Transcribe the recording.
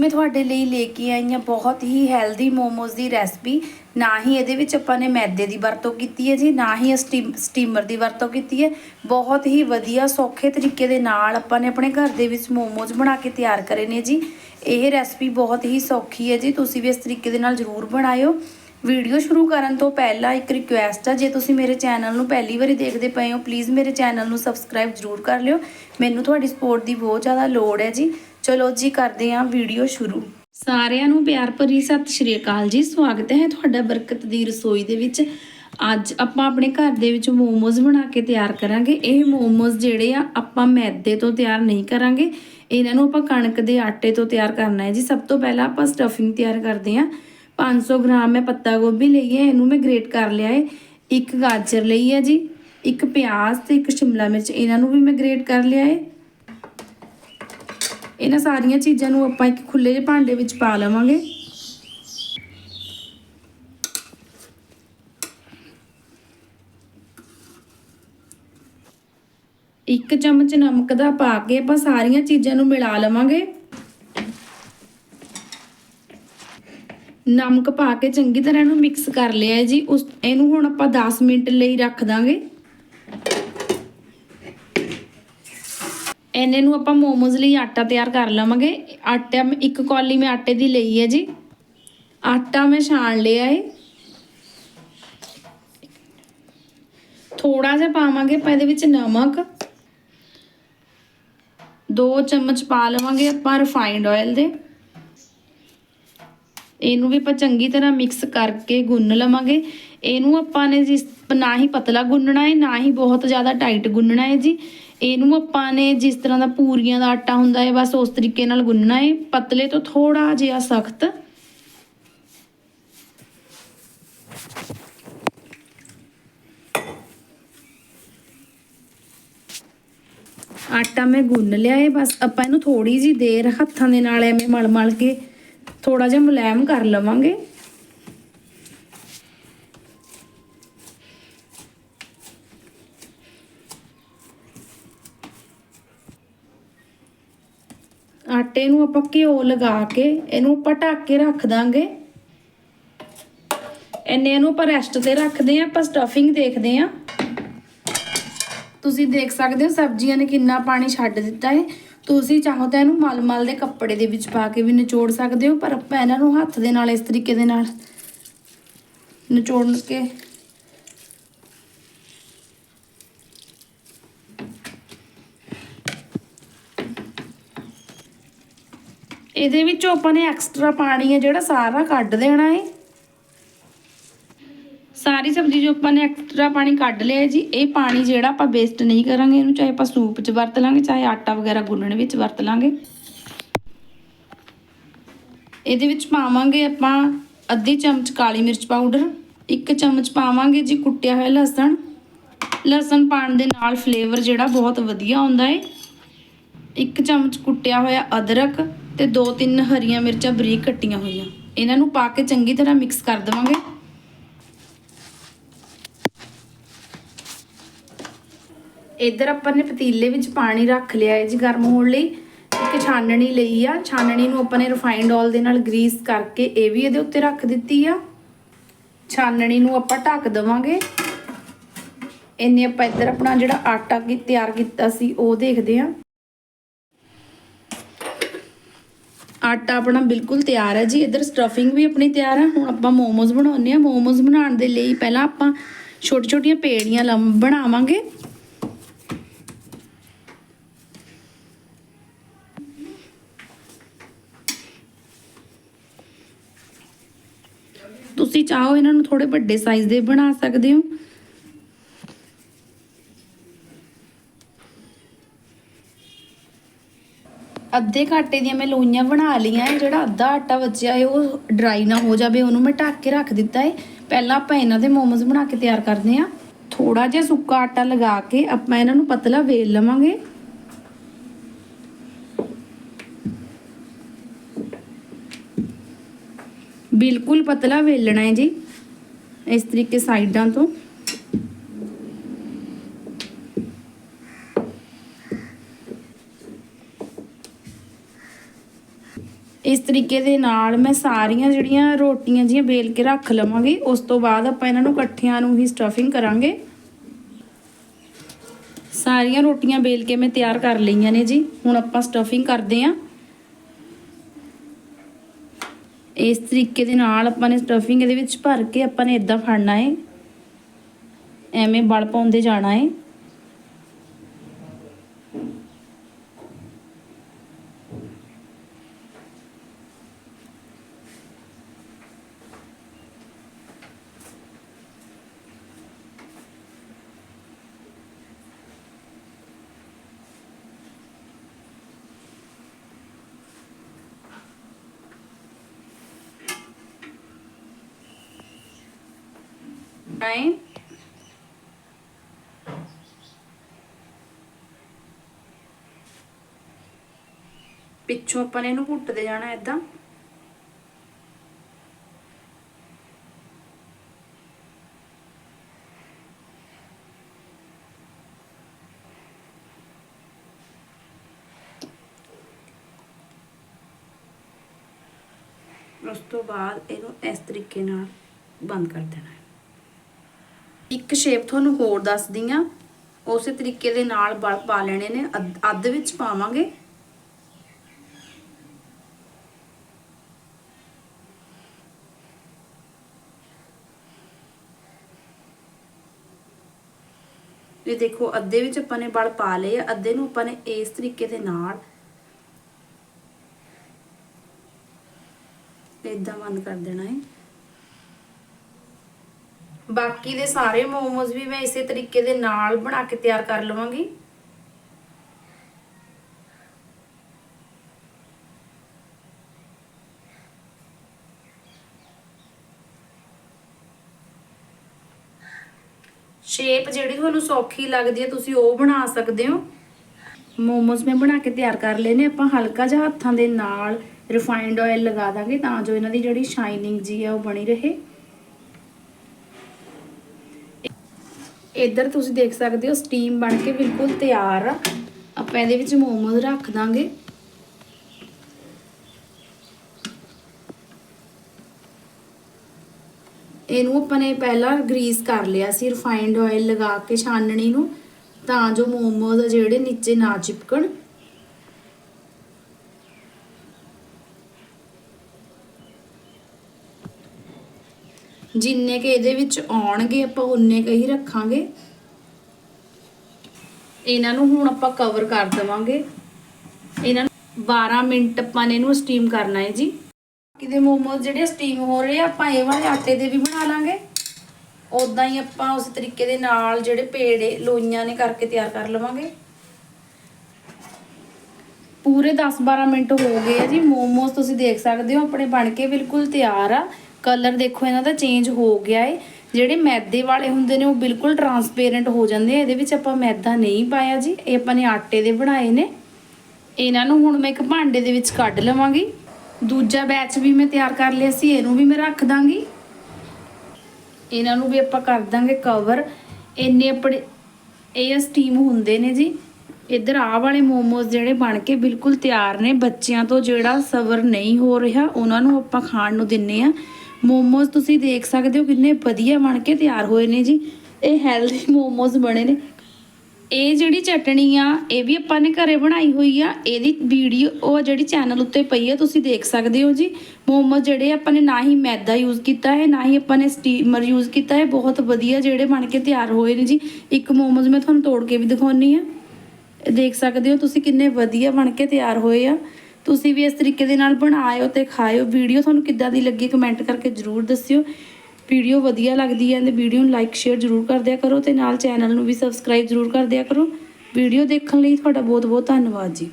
ਮੈਂ ਤੁਹਾਡੇ ਲਈ ਲੈ ਕੇ ਆਈ ਹਾਂ ਬਹੁਤ ਹੀ ਹੈਲਦੀ ਮੋਮੋਜ਼ ਦੀ ਰੈਸਪੀ ਨਾ ਹੀ ਇਹਦੇ ਵਿੱਚ ਆਪਾਂ ਨੇ ਮੈਦੇ ਦੀ ਵਰਤੋਂ ਕੀਤੀ ਹੈ ਜੀ, ਨਾ ਹੀ ਸਟੀਮ ਸਟੀਮਰ ਦੀ ਵਰਤੋਂ ਕੀਤੀ ਹੈ। ਬਹੁਤ ਹੀ ਵਧੀਆ, ਸੌਖੇ ਤਰੀਕੇ ਦੇ ਨਾਲ ਆਪਾਂ ਨੇ ਆਪਣੇ ਘਰ ਦੇ ਵਿੱਚ ਮੋਮੋਜ਼ ਬਣਾ ਕੇ ਤਿਆਰ ਕਰੇ ਨੇ ਜੀ। ਇਹ ਰੈਸਪੀ ਬਹੁਤ ਹੀ ਸੌਖੀ ਹੈ ਜੀ, ਤੁਸੀਂ ਵੀ ਇਸ ਤਰੀਕੇ ਦੇ ਨਾਲ ਜ਼ਰੂਰ ਬਣਾਇਓ। ਵੀਡੀਓ ਸ਼ੁਰੂ ਕਰਨ ਤੋਂ ਪਹਿਲਾਂ ਇੱਕ ਰਿਕੁਐਸਟ ਆ, ਜੇ ਤੁਸੀਂ ਮੇਰੇ ਚੈਨਲ ਨੂੰ ਪਹਿਲੀ ਵਾਰੀ ਦੇਖਦੇ ਪਏ ਹੋ ਪਲੀਜ਼ ਮੇਰੇ ਚੈਨਲ ਨੂੰ ਸਬਸਕ੍ਰਾਈਬ ਜ਼ਰੂਰ ਕਰ ਲਿਓ। ਮੈਨੂੰ ਤੁਹਾਡੀ ਸਪੋਰਟ ਦੀ ਬਹੁਤ ਜ਼ਿਆਦਾ ਲੋੜ ਹੈ ਜੀ। ਚਲੋ ਜੀ, ਕਰਦੇ ਹਾਂ ਵੀਡੀਓ ਸ਼ੁਰੂ। ਸਾਰਿਆਂ ਨੂੰ ਪਿਆਰ ਭਰੀ ਸਤਿ ਸ਼੍ਰੀ ਅਕਾਲ ਜੀ। ਸਵਾਗਤ ਹੈ ਤੁਹਾਡਾ ਬਰਕਤ ਦੀ ਰਸੋਈ ਦੇ ਵਿੱਚ। ਅੱਜ ਆਪਾਂ ਆਪਣੇ ਘਰ ਦੇ ਵਿੱਚ ਮੋਮੋਜ਼ ਬਣਾ ਕੇ ਤਿਆਰ ਕਰਾਂਗੇ। ਇਹ ਮੋਮੋਜ਼ ਜਿਹੜੇ ਆ, ਆਪਾਂ ਮੈਦੇ ਤੋਂ ਤਿਆਰ ਨਹੀਂ ਕਰਾਂਗੇ। ਇਹਨਾਂ ਨੂੰ ਆਪਾਂ ਕਣਕ ਦੇ ਆਟੇ ਤੋਂ ਤਿਆਰ ਕਰਨਾ ਹੈ ਜੀ। ਸਭ ਤੋਂ ਪਹਿਲਾਂ ਆਪਾਂ ਸਟਫਿੰਗ ਤਿਆਰ ਕਰਦੇ ਹਾਂ। 500 ਗ੍ਰਾਮ ਮੈਂ ਪੱਤਾ ਗੋਭੀ ਲਈ ਹੈ। ਇਹਨੂੰ ਮੈਂ ਗ੍ਰੇਟ ਕਰ ਲਿਆ ਹੈ। ਇੱਕ ਗਾਜਰ ਲਈ ਹੈ ਜੀ। ਇੱਕ ਪਿਆਜ਼ ਤੇ ਇੱਕ ਸ਼ਿਮਲਾ ਮਿਰਚ। ਇਹਨਾਂ ਨੂੰ ਵੀ ਮੈਂ ਗ੍ਰੇਟ ਕਰ ਲਿਆ ਹੈ। ਇਹਨਾਂ ਸਾਰੀਆਂ ਚੀਜ਼ਾਂ ਨੂੰ ਆਪਾਂ ਇੱਕ ਖੁੱਲੇ ਜਿਹੇ ਭਾਂਡੇ ਵਿੱਚ ਪਾ ਲਵਾਂਗੇ। ਇੱਕ ਚਮਚ ਨਮਕ ਦਾ ਪਾ ਕੇ ਆਪਾਂ ਸਾਰੀਆਂ ਚੀਜ਼ਾਂ ਨੂੰ ਮਿਲਾ ਲਵਾਂਗੇ। ਨਮਕ ਪਾ ਕੇ ਚੰਗੀ ਤਰ੍ਹਾਂ ਇਹਨੂੰ ਮਿਕਸ ਕਰ ਲਿਆ ਜੀ। ਉਸ ਇਹਨੂੰ ਹੁਣ ਆਪਾਂ 10 ਮਿੰਟ ਲਈ ਰੱਖ ਦਾਂਗੇ। ਇਹਨੇ ਨੂੰ ਆਪਾਂ ਮੋਮੋਜ਼ ਲਈ ਆਟਾ ਤਿਆਰ ਕਰ ਲਵਾਂਗੇ। ਆਟਾ ਮੈਂ- ਇੱਕ ਕੌਲੀ ਮੈਂ ਆਟੇ ਦੀ ਲਈ ਹੈ ਜੀ। ਆਟਾ ਮੈਂ ਛਾਣ ਲਿਆ ਹੈ ਥੋੜਾ ਜਿਹਾ ਪਾਵਾਂਗੇ ਆਪਾਂ ਇਹਦੇ ਵਿੱਚ ਨਮਕ। ਦੋ ਚਮਚ ਪਾ ਲਵਾਂਗੇ ਆਪਾਂ ਰਿਫਾਈਨਡ ਆਇਲ ਦੇ। ਇਹਨੂੰ ਵੀ ਆਪਾਂ ਚੰਗੀ ਤਰ੍ਹਾਂ ਮਿਕਸ ਕਰਕੇ ਗੁੰਨ ਲਵਾਂਗੇ। ਇਹਨੂੰ ਆਪਾਂ ਨੇ ਜਿਸ ਨਾ ਹੀ ਪਤਲਾ ਗੁੰਨਣਾ ਹੈ ਨਾ ਹੀ ਬਹੁਤ ਜ਼ਿਆਦਾ ਟਾਈਟ ਗੁੰਨਣਾ ਹੈ ਜੀ। ਇਹਨੂੰ ਆਪਾਂ ਨੇ ਜਿਸ ਤਰ੍ਹਾਂ ਦਾ ਪੂਰੀਆਂ ਦਾ ਆਟਾ ਹੁੰਦਾ ਹੈ, ਬਸ ਉਸ ਤਰੀਕੇ ਨਾਲ ਗੁੰਨਣਾ ਹੈ। ਪਤਲੇ ਤੋਂ ਥੋੜਾ ਜਿਹਾ ਸਖਤ। ਆਟਾ ਮੈਂ ਗੁੰਨ ਲਿਆ ਹੈ। ਬਸ ਆਪਾਂ ਇਹਨੂੰ ਥੋੜੀ ਜੀ ਦੇਰ ਹੱਥਾਂ ਦੇ ਨਾਲ ਐਵੇਂ ਮਲ ਮਲ ਕੇ ਥੋੜਾ ਜਿਹਾ ਮੁਲਾਇਮ ਕਰ ਲਵਾਂਗੇ। ਆਟੇ ਨੂੰ ਆਪਾਂ ਘਿਓ ਲਗਾ ਕੇ ਇਹਨੂੰ ਆਪਾਂ ਕੇ ਰੱਖ ਦਾਂਗੇ। ਇੰਨੇ ਇਹਨੂੰ ਆਪਾਂ ਰੈਸਟ ਤੇ ਰੱਖਦੇ ਆਂ ਆਪਾਂ ਸਟਫਿੰਗ ਦੇਖਦੇ ਆਂ ਤੁਸੀਂ ਦੇਖ ਸਕਦੇ ਹੋ ਸਬਜ਼ੀਆਂ ਨੇ ਕਿੰਨਾ ਪਾਣੀ ਛੱਡ ਦਿੱਤਾ ਹੈ। ਤੁਸੀਂ ਚਾਹੋ ਤਾਂ ਇਹਨੂੰ ਮਲ-ਮਲ ਦੇ ਕੱਪੜੇ ਦੇ ਵਿੱਚ ਪਾ ਕੇ ਵੀ ਨਿਚੋੜ ਸਕਦੇ ਹੋ, ਪਰ ਆਪਾਂ ਇਹਨਾਂ ਨੂੰ ਹੱਥ ਦੇ ਨਾਲ, ਇਸ ਤਰੀਕੇ ਦੇ ਨਾਲ ਨਿਚੋੜ ਕੇ ਇਹਦੇ ਵਿੱਚੋਂ ਆਪਾਂ ਨੇ ਐਕਸਟਰਾ ਪਾਣੀ ਹੈ ਜਿਹੜਾ ਸਾਰਾ ਕੱਢ ਦੇਣਾ ਹੈ ਸਾਰੀ ਸਬਜ਼ੀ ਜੋ ਆਪਾਂ ਨੇ ਐਕਸਟਰਾ ਪਾਣੀ ਕੱਢ ਲਿਆ ਜੀ। ਇਹ ਪਾਣੀ ਜਿਹੜਾ ਆਪਾਂ ਵੇਸਟ ਨਹੀਂ ਕਰਾਂਗੇ ਇਹਨੂੰ, ਚਾਹੇ ਆਪਾਂ ਸੂਪ 'ਚ ਵਰਤ ਲਾਂਗੇ, ਚਾਹੇ ਆਟਾ ਵਗੈਰਾ ਗੁੰਨਣ ਵਿੱਚ ਵਰਤ ਲਾਂਗੇ। ਇਹਦੇ ਵਿੱਚ ਪਾਵਾਂਗੇ ਆਪਾਂ ਅੱਧੀ ਚਮਚ ਕਾਲੀ ਮਿਰਚ ਪਾਊਡਰ, ਇੱਕ ਚਮਚ ਪਾਵਾਂਗੇ ਜੀ ਕੁੱਟਿਆ ਹੋਇਆ ਲਸਣ। ਲਸਣ ਪਾਣ ਦੇ ਨਾਲ ਫਲੇਵਰ ਜਿਹੜਾ ਬਹੁਤ ਵਧੀਆ ਆਉਂਦਾ ਹੈ ਇੱਕ ਚਮਚ ਕੁੱਟਿਆ ਹੋਇਆ ਅਦਰਕ ਤੇ ਦੋ ਤਿੰਨ ਹਰੀਆਂ ਮਿਰਚਾਂ ਬਰੀਕ ਕੱਟੀਆਂ ਹੋਈਆਂ। ਇਹਨਾਂ ਨੂੰ ਪਾ ਕੇ ਚੰਗੀ ਤਰ੍ਹਾਂ ਮਿਕਸ ਕਰ ਦੇਵਾਂਗੇ। ਇੱਧਰ ਆਪਾਂ ਨੇ ਪਤੀਲੇ ਵਿੱਚ ਪਾਣੀ ਰੱਖ ਲਿਆ ਹੈ ਜੀ ਗਰਮ ਹੋਣ ਲਈ। ਇੱਕ ਛਾਨਣੀ ਲਈ ਆ। ਛਾਨਣੀ ਨੂੰ ਆਪਾਂ ਨੇ ਰਿਫਾਈਨਡ ਆਇਲ ਦੇ ਨਾਲ ਗਰੀਸ ਕਰਕੇ ਇਹ ਵੀ ਇਹਦੇ ਉੱਤੇ ਰੱਖ ਦਿੱਤੀ ਆ। ਛਾਨਣੀ ਨੂੰ ਆਪਾਂ ਢੱਕ ਦੇਵਾਂਗੇ। ਇੰਨੇ ਆਪਾਂ ਇੱਧਰ ਆਪਣਾ ਜਿਹੜਾ ਆਟਾ ਕੀ ਤਿਆਰ ਕੀਤਾ ਸੀ, ਉਹ ਦੇਖਦੇ ਆ ਆਟਾ ਆਪਣਾ ਬਿਲਕੁਲ ਤਿਆਰ ਹੈ ਜੀ। ਇੱਧਰ ਸਟਫਿੰਗ ਵੀ ਆਪਣੀ ਤਿਆਰ ਹੈ। ਹੁਣ ਆਪਾਂ ਮੋਮੋਜ਼ ਬਣਾਉਣੇ ਆ ਮੋਮੋਜ਼ ਬਣਾਉਣ ਦੇ ਲਈ ਪਹਿਲਾਂ ਆਪਾਂ ਛੋਟੀ ਛੋਟੀਆਂ ਪੇੜੀਆਂ ਬਣਾਵਾਂਗੇ। ਤੁਸੀਂ ਚਾਹੋ ਇਹਨਾਂ ਨੂੰ ਥੋੜੇ ਵੱਡੇ ਸਾਈਜ਼ ਦੇ ਬਣਾ ਸਕਦੇ ਹੋ। ਅੱਧੇ ਘਾਟੇ ਦੀਆਂ ਮੈਂ ਲੋਈਆਂ ਬਣਾ ਲਈਆਂ ਹੈ, ਜਿਹੜਾ ਅੱਧਾ ਆਟਾ ਬਚਿਆ ਹੈ, ਉਹ ਡਰਾਈ ਨਾ ਹੋ ਜਾਵੇ, ਉਹਨੂੰ ਮੈਂ ਢੱਕ ਕੇ ਰੱਖ ਦਿੱਤਾ ਹੈ। ਪਹਿਲਾਂ ਆਪਾਂ ਇਹਨਾਂ ਦੇ ਮੋਮੋਜ਼ ਬਣਾ ਕੇ ਤਿਆਰ ਕਰਦੇ ਹਾਂ। ਥੋੜਾ ਜਿਹਾ ਸੁੱਕਾ ਆਟਾ ਲਗਾ ਕੇ ਆਪਾਂ ਇਹਨਾਂ ਨੂੰ ਪਤਲਾ ਵੇਲ ਲਵਾਂਗੇ। ਬਿਲਕੁਲ ਪਤਲਾ ਵੇਲਣਾ ਹੈ ਜੀ, ਇਸ ਤਰੀਕੇ ਸਾਈਡਾਂ ਤੋਂ। ਇਸ ਤਰੀਕੇ ਦੇ ਨਾਲ ਮੈਂ ਸਾਰੀਆਂ ਜਿਹੜੀਆਂ ਰੋਟੀਆਂ ਜੀਆਂ ਬੇਲ ਕੇ ਰੱਖ ਲਵਾਂਗੀ, ਉਸ ਤੋਂ ਬਾਅਦ ਆਪਾਂ ਇਹਨਾਂ ਨੂੰ ਇਕੱਠਿਆਂ ਨੂੰ ਹੀ ਸਟਫਿੰਗ ਕਰਾਂਗੇ। ਸਾਰੀਆਂ ਰੋਟੀਆਂ ਬੇਲ ਕੇ ਮੈਂ ਤਿਆਰ ਕਰ ਲਈਆਂ ਨੇ ਜੀ, ਹੁਣ ਆਪਾਂ ਸਟਫਿੰਗ ਕਰਦੇ ਆਂ ਇਸ ਤਰੀਕੇ ਦੇ ਨਾਲ ਆਪਾਂ ਨੇ ਸਟਫਿੰਗ ਇਹਦੇ ਵਿੱਚ ਭਰ ਕੇ ਆਪਾਂ ਨੇ ਇਦਾਂ ਫੜਨਾ ਹੈ ਐਵੇਂ ਬਲ ਪਾਉਂਦੇ ਜਾਣਾ ਹੈ ਆਏ ਪਿੱਛੋਂ ਆਪਾਂ ਨੇ ਇਹਨੂੰ ਘੁੱਟਦੇ ਜਾਣਾ ਇਦਾਂ ਉਸ ਤੋਂ ਬਾਅਦ ਇਹਨੂੰ ਇਸ ਤਰੀਕੇ ਨਾਲ ਬੰਦ ਕਰ ਦੇਣਾ ਇੱਕ ਸ਼ੇਪ ਤੁਹਾਨੂੰ ਹੋਰ ਦੱਸਦੀ ਆ ਉਸੇ ਤਰੀਕੇ ਦੇ ਨਾਲ ਬਲ ਪਾ ਲੈਣੇ ਨੇ। ਅੱਧ- ਵਿੱਚ ਪਾਵਾਂਗੇ। ਇਹ ਦੇਖੋ ਅੱਧੇ ਵਿੱਚ ਆਪਾਂ ਨੇ ਬਲ ਪਾ ਲਏ ਆ, ਅੱਧੇ ਨੂੰ ਆਪਾਂ ਨੇ ਇਸ ਤਰੀਕੇ ਦੇ ਨਾਲ ਇਦਾਂ ਬੰਦ ਕਰ ਦੇਣਾ ਹੈ। ਬਾਕੀ ਦੇ ਸਾਰੇ ਮੋਮੋਜ਼ ਵੀ ਮੈਂ ਇਸੇ ਤਰੀਕੇ ਦੇ ਨਾਲ ਬਣਾ ਕੇ ਤਿਆਰ ਕਰ ਲਵਾਂਗੀ। ਸ਼ੇਪ ਜਿਹੜੀ ਤੁਹਾਨੂੰ ਸੌਖੀ ਲੱਗਦੀ ਹੈ, ਤੁਸੀਂ ਉਹ ਬਣਾ ਸਕਦੇ ਹੋ। ਮੋਮੋਜ਼ ਮੈਂ ਬਣਾ ਕੇ ਤਿਆਰ ਕਰ ਲਏ ਆਪਾਂ ਹਲਕਾ ਜਿਹਾ ਹੱਥਾਂ ਦੇ ਨਾਲ ਰਿਫਾਈਨਡ ਆਇਲ ਲਗਾ ਦਾਂਗੇ ਤਾਂ ਜੋ ਇਹਨਾਂ ਦੀ ਜਿਹੜੀ ਸ਼ਾਈਨਿੰਗ ਜੀ ਹੈ ਉਹ ਬਣੀ ਰਹੇ। ਇੱਧਰ ਤੁਸੀਂ ਦੇਖ ਸਕਦੇ ਹੋ ਸਟੀਮ ਬਣ ਕੇ ਬਿਲਕੁਲ ਤਿਆਰ ਆ। ਆਪਾਂ ਇਹਦੇ ਵਿੱਚ ਮੋਮੋਜ਼ ਰੱਖ ਦਾਂਗੇ। ਇਹਨੂੰ ਆਪਾਂ ਨੇ ਪਹਿਲਾਂ ਗਰੀਸ ਕਰ ਲਿਆ ਸੀ ਰਿਫਾਈਨਡ ਆਇਲ ਲਗਾ ਕੇ ਛਾਨਣੀ ਨੂੰ, ਤਾਂ ਜੋ ਮੋਮੋਜ਼ ਜਿਹੜੇ ਨੀਚੇ ਨਾ ਚਿਪਕਣ। ਜਿੰਨੇ ਕੇ ਇਹਦੇ ਵਿੱਚ ਆਉਣਗੇ, ਆਪਾਂ ਉਨੇ ਕੁ ਰੱਖਾਂਗੇ। ਇਹਨਾਂ ਨੂੰ ਹੁਣ ਆਪਾਂ ਕਵਰ ਕਰ ਦਵਾਂਗੇ। ਇਹਨਾਂ ਨੂੰ 12 ਮਿੰਟ ਆਪਾਂ ਨੇ ਇਹਨੂੰ ਸਟੀਮ ਕਰਨਾ ਹੈ ਜੀ। ਕਿਤੇ ਮੋਮੋਜ਼ ਜਿਹੜੇ ਸਟੀਮ ਹੋ ਰਹੇ ਆ, ਆਪਾਂ ਇਹ ਵਾਲੇ ਆਟੇ ਦੇ ਵੀ ਬਣਾ ਲਾਂਗੇ। ਉਦਾਂ ਹੀ ਆਪਾਂ ਉਸ ਤਰੀਕੇ ਦੇ ਨਾਲ ਜਿਹੜੇ ਪੇੜੇ, ਲੋਈਆਂ ਨੇ ਕਰਕੇ ਤਿਆਰ ਕਰ ਲਵਾਂਗੇ। ਪੂਰੇ 10-12 ਮਿੰਟ ਹੋ ਗਏ ਆ ਜੀ। ਮੋਮੋਸ ਤੁਸੀਂ ਦੇਖ ਸਕਦੇ ਹੋ, ਆਪਣੇ ਬਣ ਕੇ ਬਿਲਕੁਲ ਤਿਆਰ ਆ। ਕਲਰ ਦੇਖੋ, ਇਹਨਾਂ ਦਾ ਚੇਂਜ ਹੋ ਗਿਆ ਏ। ਜਿਹੜੇ ਮੈਦੇ ਵਾਲੇ ਹੁੰਦੇ ਨੇ, ਉਹ ਬਿਲਕੁਲ ਟਰਾਂਸਪੇਰੈਂਟ ਹੋ ਜਾਂਦੇ ਆ। ਇਹਦੇ ਵਿੱਚ ਆਪਾਂ ਮੈਦਾ ਨਹੀਂ ਪਾਇਆ ਜੀ। ਇਹ ਆਪਾਂ ਨੇ ਆਟੇ ਦੇ ਬਣਾਏ ਨੇ। ਇਹਨਾਂ ਨੂੰ ਹੁਣ ਮੈਂ ਇੱਕ ਭਾਂਡੇ ਦੇ ਵਿੱਚ ਕੱਢ ਲਵਾਂਗੀ। ਦੂਜਾ ਬੈਚ ਵੀ ਮੈਂ ਤਿਆਰ ਕਰ ਲਿਆ ਸੀ, ਇਹਨੂੰ ਵੀ ਮੈਂ ਰੱਖ ਦਾਂਗੀ। ਇਹਨਾਂ ਨੂੰ ਵੀ ਆਪਾਂ ਕਰ ਦਾਂਗੇ ਕਵਰ ਇੰਨੇ ਆਪਣੇ, ਇਹ ਸਟੀਮ ਹੁੰਦੇ ਨੇ ਜੀ। ਇੱਧਰ ਆਹ ਵਾਲੇ ਮੋਮੋਜ਼ ਜਿਹੜੇ ਬਣ ਕੇ ਬਿਲਕੁਲ ਤਿਆਰ ਨੇ। ਬੱਚਿਆਂ ਤੋਂ ਜਿਹੜਾ ਸਬਰ ਨਹੀਂ ਹੋ ਰਿਹਾ, ਉਹਨਾਂ ਨੂੰ ਆਪਾਂ ਖਾਣ ਨੂੰ ਦਿੰਨੇ ਆ। ਮੋਮੋਜ਼ ਤੁਸੀਂ ਦੇਖ ਸਕਦੇ ਹੋ ਕਿੰਨੇ ਵਧੀਆ ਬਣ ਕੇ ਤਿਆਰ ਹੋਏ ਨੇ ਜੀ। ਇਹ ਹੈਲਦੀ ਮੋਮੋਜ਼ ਬਣੇ ਨੇ। ਇਹ ਜਿਹੜੀ ਚਟਣੀ ਆ, ਇਹ ਵੀ ਆਪਾਂ ਨੇ ਘਰੇ ਬਣਾਈ ਹੋਈ ਆ। ਇਹਦੀ ਵੀਡੀਓ ਉਹ ਜਿਹੜੀ ਚੈਨਲ ਉੱਤੇ ਪਈ ਆ, ਤੁਸੀਂ ਦੇਖ ਸਕਦੇ ਹੋ ਜੀ। ਮੋਮੋਜ਼ ਜਿਹੜੇ ਆਪਾਂ ਨੇ ਨਾ ਹੀ ਮੈਦਾ ਯੂਜ਼ ਕੀਤਾ ਹੈ, ਨਾ ਹੀ ਆਪਾਂ ਨੇ ਸਟੀਮਰ ਯੂਜ਼ ਕੀਤਾ ਹੈ। ਬਹੁਤ ਵਧੀਆ ਜਿਹੜੇ ਬਣ ਕੇ ਤਿਆਰ ਹੋਏ ਨੇ ਜੀ। ਇੱਕ ਮੋਮੋਜ਼ ਮੈਂ ਤੁਹਾਨੂੰ ਤੋੜ ਕੇ ਵੀ ਦਿਖਾਉਣੀ ਆ। ਦੇਖ ਸਕਦੇ ਹੋ ਤੁਸੀਂ ਕਿੰਨੇ ਵਧੀਆ ਬਣ ਕੇ ਤਿਆਰ ਹੋਏ ਆ। ਤੁਸੀਂ ਵੀ ਇਸ ਤਰੀਕੇ ਦੇ ਨਾਲ ਬਣਾਇਓ ਤੇ ਖਾਇਓ। ਵੀਡੀਓ ਤੁਹਾਨੂੰ ਕਿੱਦਾਂ ਦੀ ਲੱਗੀ ਕਮੈਂਟ ਕਰਕੇ ਜਰੂਰ ਦੱਸਿਓ। ਵੀਡੀਓ ਵਧੀਆ ਲੱਗਦੀ ਹੈ ਤੇ ਵੀਡੀਓ ਨੂੰ ਲਾਈਕ ਸ਼ੇਅਰ ਜਰੂਰ ਕਰ ਦਿਆ ਕਰੋ ਤੇ ਨਾਲ ਚੈਨਲ ਨੂੰ ਵੀ ਸਬਸਕ੍ਰਾਈਬ ਜਰੂਰ ਕਰ ਦਿਆ ਕਰੋ। ਵੀਡੀਓ ਦੇਖਣ ਲਈ ਤੁਹਾਡਾ ਬਹੁਤ ਬਹੁਤ ਧੰਨਵਾਦ ਜੀ।